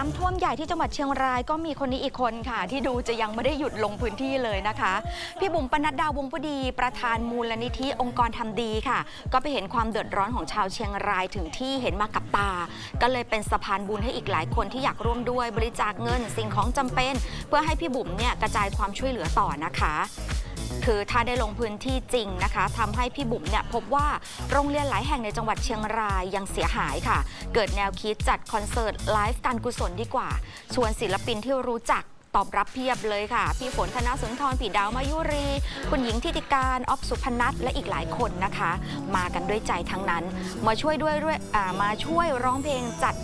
น้ำท่วมใหญ่ที่จังหวัดเชียงรายก็มีคนนี้อีกคนค่ะ ที่ดูจะยังไม่ได้หยุดลงพื้นที่เลยนะคะ พี่บุ๋มปนัดดาวงผู้ดี ประธานมูลนิธิองค์กรทำดีค่ะ ก็ไปเห็นความเดือดร้อนของชาวเชียงรายถึงที่เห็นมากับตา ก็เลยเป็นสะพานบุญให้อีกหลายคนที่อยากร่วมด้วยบริจาคเงินสิ่งของจำเป็น เพื่อให้พี่บุ๋มเนี่ยกระจายความช่วยเหลือต่อนะคะ คือถ้าได้ลงพื้นที่จริงนะคะทำให้พี่บุ๋มเนี่ยพบว่าโรงเรียนหลายแห่งในจังหวัดเชียงรายยังเสียหายค่ะ เกิดแนวคิดจัดคอนเสิร์ตไลฟ์การกุศลดีกว่า ชวนศิลปินที่รู้จัก ตอบรับเพียบเลยค่ะ พี่ฝนธนสุนทรผีดาวมายุรี คุณหญิงทิติการออฟสุพนัทและอีกหลายคนนะคะ มากันด้วยใจทั้งนั้น มาช่วยด้วยด้วยมาช่วยร้องเพลงจัด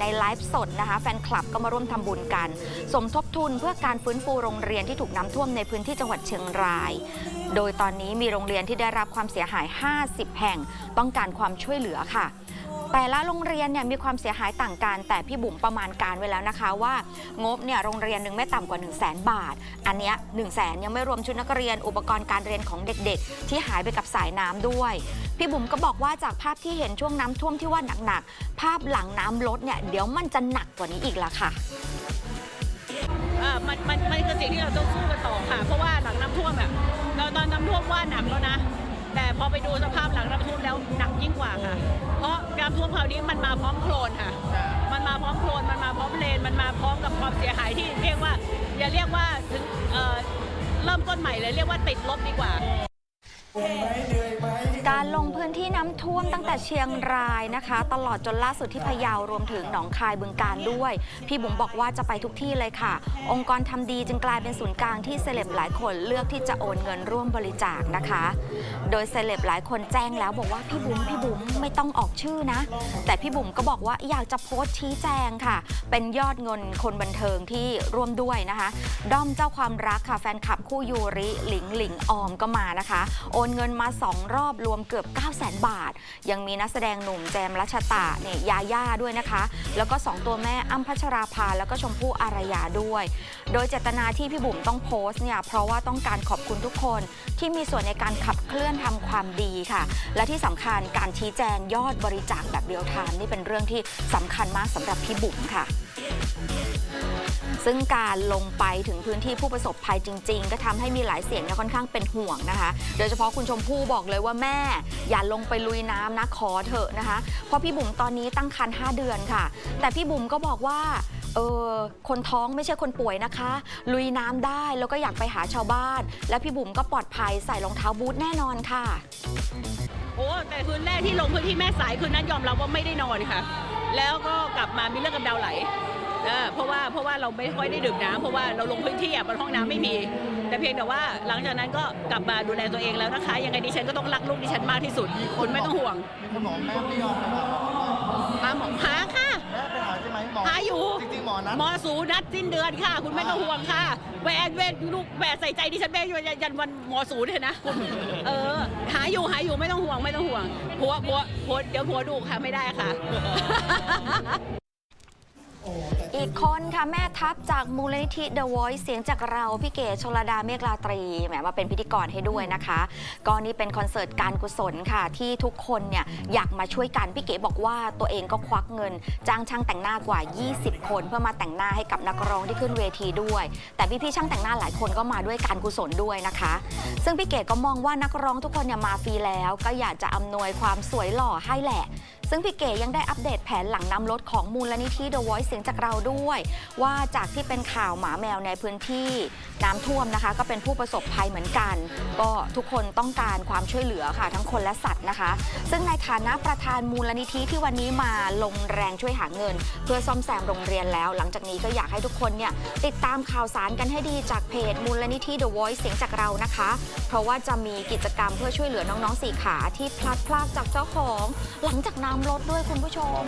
ในไลฟ์สดนะคะ แฟนคลับก็มาร่วมทำบุญกัน สมทบทุนเพื่อการฟื้นฟูโรงเรียนที่ถูกน้ำท่วมในพื้นที่จังหวัดเชียงราย โดยตอนนี้มีโรงเรียนที่ได้รับความเสียหาย 50 แห่ง ต้องการความช่วยเหลือค่ะ แต่ละโรงเรียนเนี่ยมีความเสียหายต่างกัน แต่พี่บุ๋มประมาณการไว้แล้วนะคะว่างบเนี่ยโรงเรียนหนึ่งไม่ต่ำกว่า 1 0 0 0 0แบาท อันเนี้ย1 0 0 0 0แยังไม่รวมชุดนักเรียนอุปกรณ์การเรียนของเด็กๆ ที่หายไปกับสายน้ำด้วย พี่บุ๋มก็บอกว่าจากภาพที่เห็นช่วงน้ำท่วมที่ว่าหนักๆภาพหลังน้ำลดเนี่ยเดี๋ยวมันจะหนักกว่านี้อีกละค่ะอ่ามันมันมันคือสิ่งที่เราต้องสู้กันต่อค่ะ เพราะว่าหลังน้ำท่วมแบบเราตอนน้ำท่วมว่าหนักแล้วนะ แต่พอไปดูสภาพหลังน้ำท่วมแล้วหนักยิ่งกว่าค่ะ เพราะน้ำท่วมคราวนี้มันมาพร้อมโคลนค่ะ มันมาพร้อมโคลนมันมาพร้อมเลน มันมาพร้อมกับความเสียหายที่เรียกว่า อย่าเรียกว่าถึงเอ่อเริ่มต้นใหม่เลยเรียกว่าติดลบดีกว่า การลงพื้นที่น้ำท่วมตั้งแต่เชียงรายนะคะ ตลอดจนล่าสุดที่พะเยารวมถึงหนองคายบึงการด้วย พี่บุ๋มบอกว่าจะไปทุกที่เลยค่ะ องค์กรทำดีจึงกลายเป็นศูนย์กลางที่เซเลบหลายคนเลือกที่จะโอนเงินร่วมบริจาคนะคะ โดยเซเลบหลายคนแจ้งแล้วบอกว่าพี่บุ๋มพี่บุ๋มไม่ต้องออกชื่อนะ แต่พี่บุ๋มก็บอกว่าอยากจะโพสต์ชี้แจงค่ะ เป็นยอดเงินคนบันเทิงที่ร่วมด้วยนะคะ ด้อมเจ้าความรักค่ะแฟนคลับคู่ยูริหลิงหลิงออมก็มานะคะ โอนเงินมา 2 รอบรวมเกือบ9 0 0 0 0 0 บาท ยังมีนักแสดงหนุ่มแจมรัชตะเนี่ยยาย่าด้วยนะคะ แล้วก็ 2 ตัวแม่อ้ำพัชราภาแล้วก็ชมพู่อารยาด้วย โดยเจตนาที่พี่บุ๋มต้องโพสต์เนี่ยเพราะว่าต้องการขอบคุณทุกคนที่มีส่วนในการขับเคลื่อนทำความดีค่ะ และที่สำคัญการชี้แจงยอดบริจาคแบบเรียลไทม์นี่เป็นเรื่องที่สำคัญมากสำหรับพี่บุ๋มค่ะ ซึ่งการลงไปถึงพื้นที่ผู้ประสบภัยจริง ๆ ก็ทำให้มีหลายเสียงเนี่ยค่อนข้างเป็นห่วงนะคะ โดยเฉพาะคุณชมพู่บอกเลยว่าแม่ อย่าลงไปลุยน้ำนะขอเถอะนะคะ เพราะพี่บุ๋มตอนนี้ตั้งครรภ์5เดือนค่ะ แต่พี่บุ๋มก็บอกว่าเออคนท้องไม่ใช่คนป่วยนะคะ ลุยน้ำได้แล้วก็อยากไปหาชาวบ้าน และพี่บุ๋มก็ปลอดภัยใส่รองเท้าบูทแน่นอนค่ะ โอ้แต่คืนแรกที่ลงพื้นที่แม่สายคืนนั้นยอมรับว่าไม่ได้นอนค่ะ แล้วก็กลับมามีเรื่องกับดาวไหล เออเพราะว่าเพราะว่าเราไม่ค่อยได้ดื่มน้ำเพราะว่าเราลงพื้นที่อะบนห้องน้ำไม่มี แต่เพียงแต่ว่าหลังจากนั้นก็กลับมาดูแลตัวเองแล้วนะคะ ยังไงดิฉันก็ต้องรักลูกดิฉันมากที่สุดคุณไม่ต้องห่วงมีคนบอกแม่ไม่ยอมไปหาหมอหาหมอหาค่ะแม่ไปหาใช่ไหมหมอหาอยู่จริงๆหมอนัดหมอสูนัดสิ้นเดือนค่ะ คุณไม่ต้องห่วงค่ะแหวนแหวนลูกแหวนใส่ใจดิฉันแม่ยันวันหมอสูเลยนะคุณเออหาอยู่หาอยู่ไม่ต้องห่วงไม่ต้องห่วงผัวผัวผัวเดี๋ยวผัวดุค่ะไม่ได้ค่ะอีก คน ค่ะ แม่ทัพจากมูลนิธิ The Voice เสียงจากเรา พี่เก๋ชลดาเมฆลาตรีแหมมาเป็นพิธีกรให้ด้วยนะคะก็นี่เป็นคอนเสิร์ตการกุศลค่ะ ที่ทุกคนเนี่ยอยากมาช่วยกัน พี่เก๋บอกว่าตัวเองก็ควักเงิน จ้างช่างแต่งหน้ากว่า 20 คน เพื่อมาแต่งหน้าให้กับนักร้องที่ขึ้นเวทีด้วย แต่พี่ๆช่างแต่งหน้าหลายคนก็มาด้วยการกุศลด้วยนะคะ ซึ่งพี่เก๋ก็มองว่านักร้องทุกคนเนี่ยมาฟรีแล้ว ก็อยากจะอำนวยความสวยหล่อให้แหละซึ่งพี่เก๋ยังได้อัปเดตแผนหลังนำลดของมูลนิธิ The Voice เสียงจากเราด้วยว่าจากที่เป็นข่าวหมาแมวในพื้นที่น้ำท่วมนะคะ ก็เป็นผู้ประสบภัยเหมือนกัน ก็ทุกคนต้องการความช่วยเหลือค่ะ ทั้งคนและสัตว์นะคะ ซึ่งในฐานะประธานมูลนิธิที่วันนี้มาลงแรงช่วยหาเงิน เพื่อซ่อมแซมโรงเรียนแล้ว หลังจากนี้ก็อยากให้ทุกคนเนี่ยติดตามข่าวสารกันให้ดีจากเพจมูลนิธิ The Voice เสียงจากเรานะคะ เพราะว่าจะมีกิจกรรมเพื่อช่วยเหลือน้องๆสี่ขาที่พลัดพรากจากเจ้าของ หลังจากน้ำลดด้วยคุณผู้ชม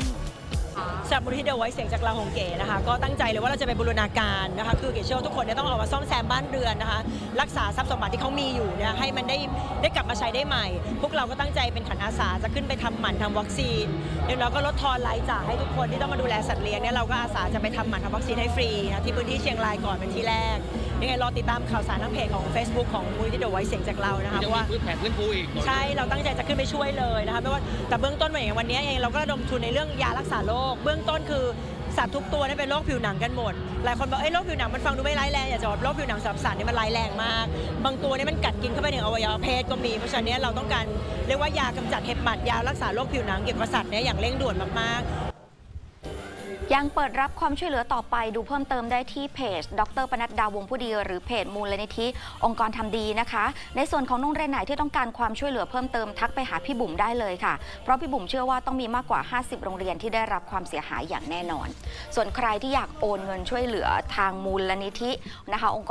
สำหรับมูลที่เดอะไว้เสียงจากเราของเก๋นะคะ ก็ตั้งใจเลยว่าเราจะไปบูรณาการนะคะคือเก๋เชื่อว่าทุกคนเนี่ยต้องออกมาซ่อมแซมบ้านเรือนนะคะ รักษาทรัพย์สมบัติที่เขามีอยู่เนี่ยให้มันได้ได้กลับมาใช้ได้ใหม่ พวกเราก็ตั้งใจเป็นขันอาสาจะขึ้นไปทำหมันทำวัคซีนเดี๋ยวเราก็ลดทอนรายจ่ายให้ทุกคนที่ต้องมาดูแลสัตว์เลี้ยงเนี่ยเราก็อาสาจะไปทำหมันทำวัคซีนให้ฟรีนะที่พื้นที่เชียงรายก่อนเป็นที่แรก ยังไงรอติดตามข่าวสารทางเพจของ Facebook ของมูลที่เดอะไว้เสียงจากเรานะคะเพยังราะมีว่าพื้นแผนพื้นฟูอีกใช่เราตั้งใจจะขึ้นไปช่วยเลยนะคะไม่ว่าแต่เบื้องต้นมาอย่างวันนี้เองเราก็ระดมทุนในเรื่องยารักษาโรคเบื้องต้นคือสัตว์ทุกตัวเนี่ยเป็นโรคผิวหนังกันหมด หลายคนบอกเอ้ยโรคผิวหนังมันฟังดูไม่ร้ายแรงอยากจะบอกโรคผิวหนังสำหรับสัตว์เนี่ยมันร้ายแรงมาก บางตัวเนี่ยมันกัดกินเข้าไปในอวัยวะเพศก็มี เพราะฉะนั้นเนี่ยเราต้องการเรียกว่ายากำจัดเห็บหมัดยารักษาโรคผิวหนังเกี่ยวกับสัตว์เนี่ยอย่างเร่งด่วนมากๆ ยังเปิดรับความช่วยเหลือต่อไปดูเพิ่มเติมได้ที่เพจ ดรปนัดดาวงผู้ดีหรือเพจมูลนิธิองค์กรทำดีนะคะ ในส่วนของโรงเรียนไหนที่ต้องการความช่วยเหลือเพิ่มเติมทักไปหาพี่บุ๋มได้เลยค่ะ เพราะพี่บุ๋มเชื่อว่าต้องมีมากกว่า 50 โรงเรียนที่ได้รับความเสียหายอย่างแน่นอน ส่วนใครที่อยากโอนเงินช่วยเหลือทางมูลนิธินะคะองค์